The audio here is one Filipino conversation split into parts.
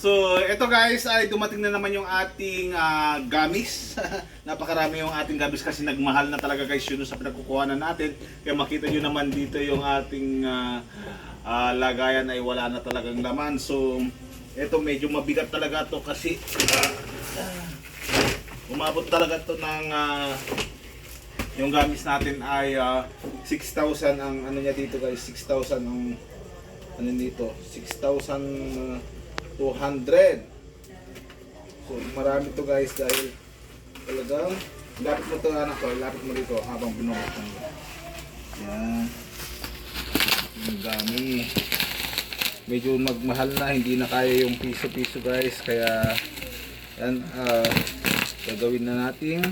So, ito guys ay dumating na naman yung ating ah, gamis. Napakarami yung ating gamis kasi nagmahal na talaga guys yun sa pinagkukuhanan natin. Kaya makita nyo naman dito yung ating ah, ah, lagayan ay wala na talagang laman. So, ito medyo mabigat talaga to kasi ah, umabot talaga to ng ah, yung gamis natin ay ah, 6,000 ang ano niya dito guys, 6,000 ang ano dito, 6,200. So marami to guys dahil talagang lapit mo to anak ko, lapit mo dito habang binubuksan. Yan. Ang dami. Medyo magmahal na, hindi na kaya yung piso-piso guys, kaya yan, ah, gagawin na natin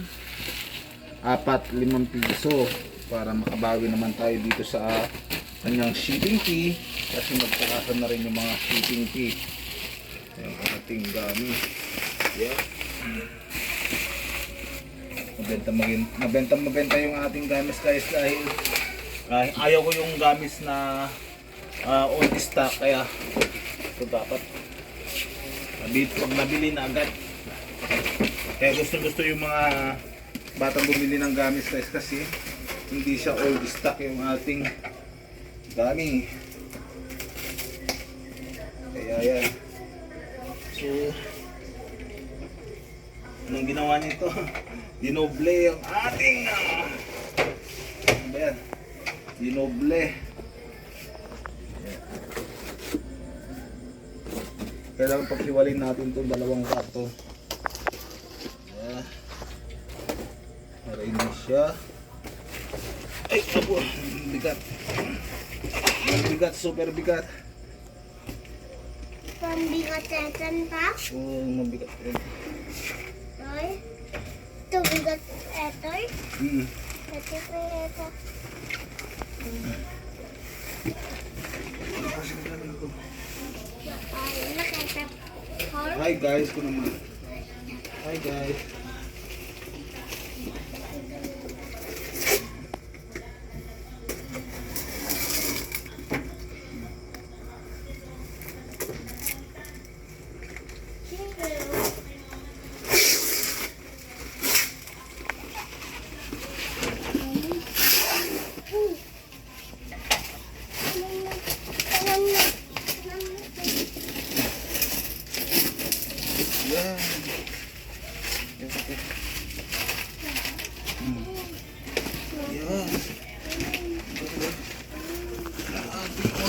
apat limang piso para makabawi naman tayo dito sa kanyang shipping fee kasi magtakasan na rin yung mga shipping fee yung ating gamit yeah. mabenta magin mabenta mabenta yung ating gamis guys dahil ah, ayaw ko yung gamis na uh, old stock kaya ito dapat nabili, pag nabili na agad kaya gusto gusto yung mga batang bumili ng gamis guys kasi hindi siya old stock yung ating dami. Kaya yan. So, anong ginawa nito? Dinoble yung ating ah, ano ba yan? Dinoble. Kailangan paghiwalin natin itong dalawang kato. Yeah. Para hindi siya. Ay, ako. Bigat. Bigat, super bigat. Pambigat etan pa? Oh, mabigat. Toy? Ito bigat etoy? Hmm. Ito pa ito. Ay? Hi guys, ko naman. Hi guys. Yan. Hmm. Yan.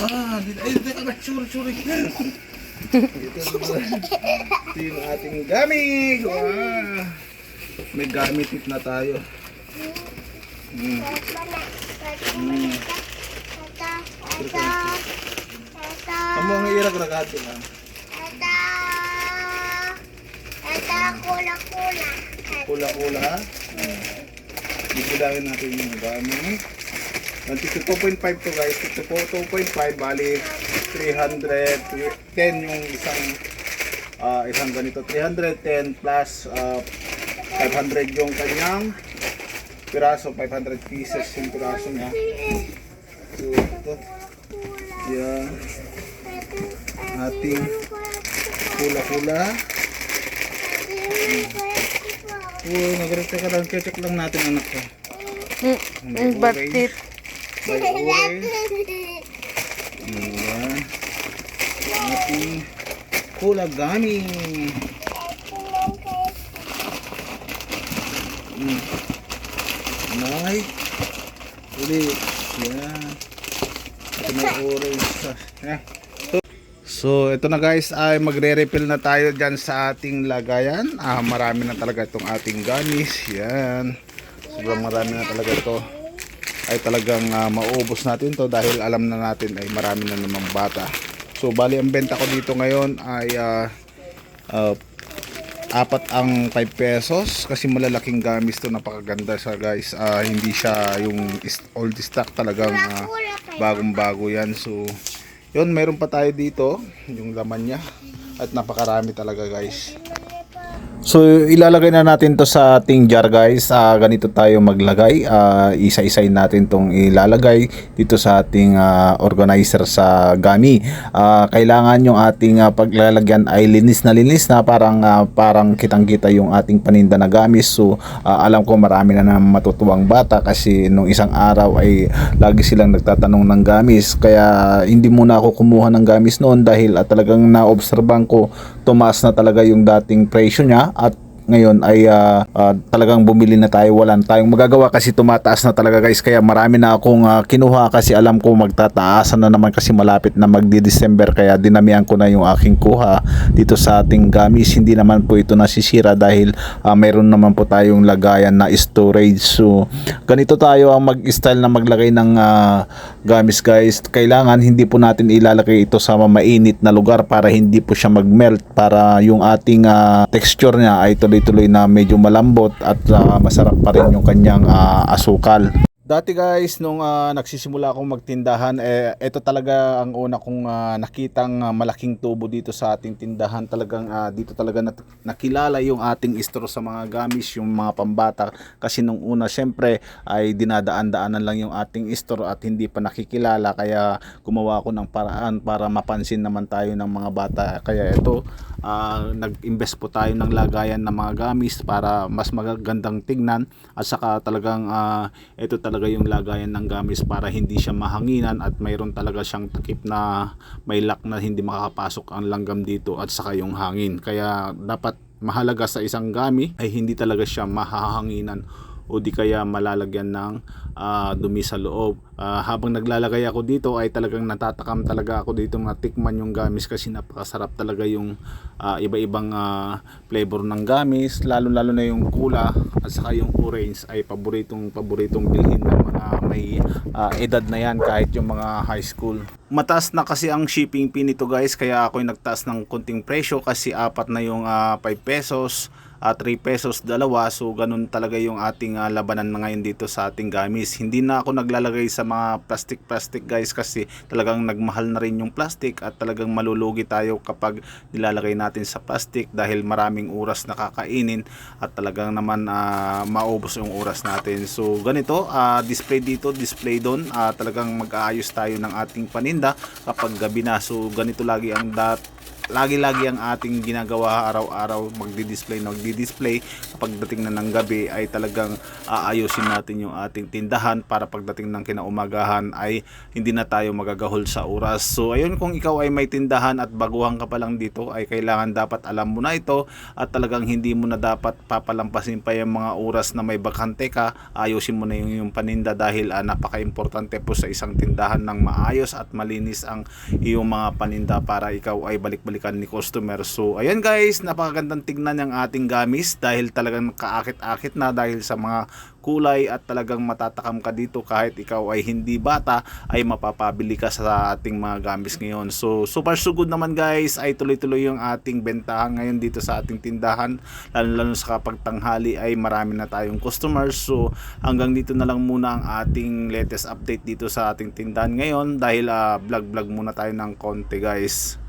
Ah, ay, ka sure, sure. Ito, yung ating gamit. Wow. May gamit na tayo. Hmm. Hmm. Ito, Kamu ang irak ragati lang. ito, ito, kula-kula. Kula-kula. Hmm. Natin yung gamit. Nandito 2.5 to guys. Ito po 2.5 bali 310 yung isang ah, isang ganito 310 plus ah, 500 yung kanyang piraso 500 pieces yung piraso niya. So ito yan ating kula-kula. Oh, nagrekta ka lang. Check lang natin anak ko. Mm, mm, batit. By orange. Ayan. Ating kulagami. Mm. Nay. Ulit. Yan. Ito na orange. Eh. So, ito na guys ay magre-refill na tayo dyan sa ating lagayan. Ah, marami na talaga itong ating gamis. Yan. Sobrang marami na talaga ito. Ay talagang ah, maubos natin to dahil alam na natin ay marami na namang bata. So, bali ang benta ko dito ngayon ay ah, ah, apat ang 5 pesos kasi malalaking gamis to napakaganda sa guys. Ah, hindi siya yung old stock talagang ah, bagong bago yan. So, yun, meron pa tayo dito, yung laman niya. At napakarami talaga guys. So ilalagay na natin to sa ating jar guys. Ah, ganito tayo maglagay. Ah, isa-isay natin tong ilalagay dito sa ating ah, organizer sa gami. Ah, kailangan yung ating ah, paglalagyan ay linis na linis na parang ah, parang kitang-kita yung ating paninda na gamis. So ah, alam ko marami na naman matutuwang bata kasi nung isang araw ay lagi silang nagtatanong ng gamis. Kaya hindi muna ako kumuha ng gamis noon dahil ah, talagang naobserban ko tumaas na talaga yung dating presyo niya at ngayon ay ah, ah, talagang bumili na tayo walang tayong magagawa kasi tumataas na talaga guys. Kaya marami na akong ah, kinuha kasi alam ko magtataasan na naman kasi malapit na magdi-December kaya dinamihan ko na yung aking kuha dito sa ating gamis. Hindi naman po ito nasisira dahil ah, mayroon naman po tayong lagayan na storage. So ganito tayo ang mag-style na maglagay ng ah, gamis guys. Kailangan hindi po natin ilalagay ito sa mainit na lugar para hindi po siya mag-melt para yung ating ah, texture niya ay tuloy-tuloy na medyo malambot at ah, masarap pa rin yung kanyang ah, asukal. Dati guys, nung ah, nagsisimula akong magtindahan, eh, ito talaga ang una kong ah, nakitang ah, malaking tubo dito sa ating tindahan. Talagang ah, dito talaga nat- nakilala yung ating store sa mga gamis, yung mga pambata. Kasi nung una, syempre, ay dinadaan-daanan lang yung ating store at hindi pa nakikilala. Kaya gumawa ako ng paraan para mapansin naman tayo ng mga bata. Kaya ito, ah, nag-invest po tayo ng lagayan ng mga gamis para mas magagandang tignan at saka talagang ah, ito talaga yung lagayan ng gamis para hindi siya mahanginan at mayroon talaga siyang takip na may lock na hindi makakapasok ang langgam dito at saka yung hangin. Kaya dapat mahalaga sa isang gami ay hindi talaga siya mahahanginan o di kaya malalagyan ng ah, dumi sa loob. Ah, habang naglalagay ako dito ay talagang natatakam talaga ako dito na tikman yung gamis kasi napakasarap talaga yung ah, iba-ibang ah, flavor ng gamis lalo lalo na yung kula at saka yung orange ay paboritong paboritong bilhin ng mga may ah, edad na yan kahit yung mga high school. Mataas na kasi ang shipping fee nito guys kaya ako nagtaas ng konting presyo kasi apat na yung ah, 5 pesos at 3 pesos dalawa. So ganun talaga yung ating ah, labanan na ngayon dito sa ating gamis. Hindi na ako naglalagay sa mga plastic plastic guys kasi talagang nagmahal na rin yung plastic at talagang malulugi tayo kapag nilalagay natin sa plastic dahil maraming oras na kakainin at talagang naman ah, maubos yung oras natin. So ganito ah, display dito display doon. Ah, talagang mag-aayos tayo ng ating paninda kapag gabi na. So ganito lagi ang dat lagi-lagi ang ating ginagawa araw-araw magdi-display na magdi-display. Kapag dating na ng gabi ay talagang aayusin natin yung ating tindahan para pagdating ng kinaumagahan ay hindi na tayo magagahol sa oras. So ayun kung ikaw ay may tindahan at baguhan ka pa lang dito ay kailangan dapat alam mo na ito at talagang hindi mo na dapat papalampasin pa yung mga oras na may bakante ka. Ayusin mo na yung, yung paninda dahil ah, napaka-importante po sa isang tindahan ng maayos at malinis ang iyong mga paninda para ikaw ay balik-balikan ni customer. So, ayan guys, napakagandang tignan yung ating gamis dahil talagang kaakit-akit na dahil sa mga kulay at talagang matatakam ka dito kahit ikaw ay hindi bata ay mapapabili ka sa ating mga gamis ngayon. So, super so good naman guys ay tuloy-tuloy yung ating bentahan ngayon dito sa ating tindahan lalo-lalo sa kapag tanghali ay marami na tayong customers. So, hanggang dito na lang muna ang ating latest update dito sa ating tindahan ngayon dahil ah, vlog-vlog muna tayo ng konti guys.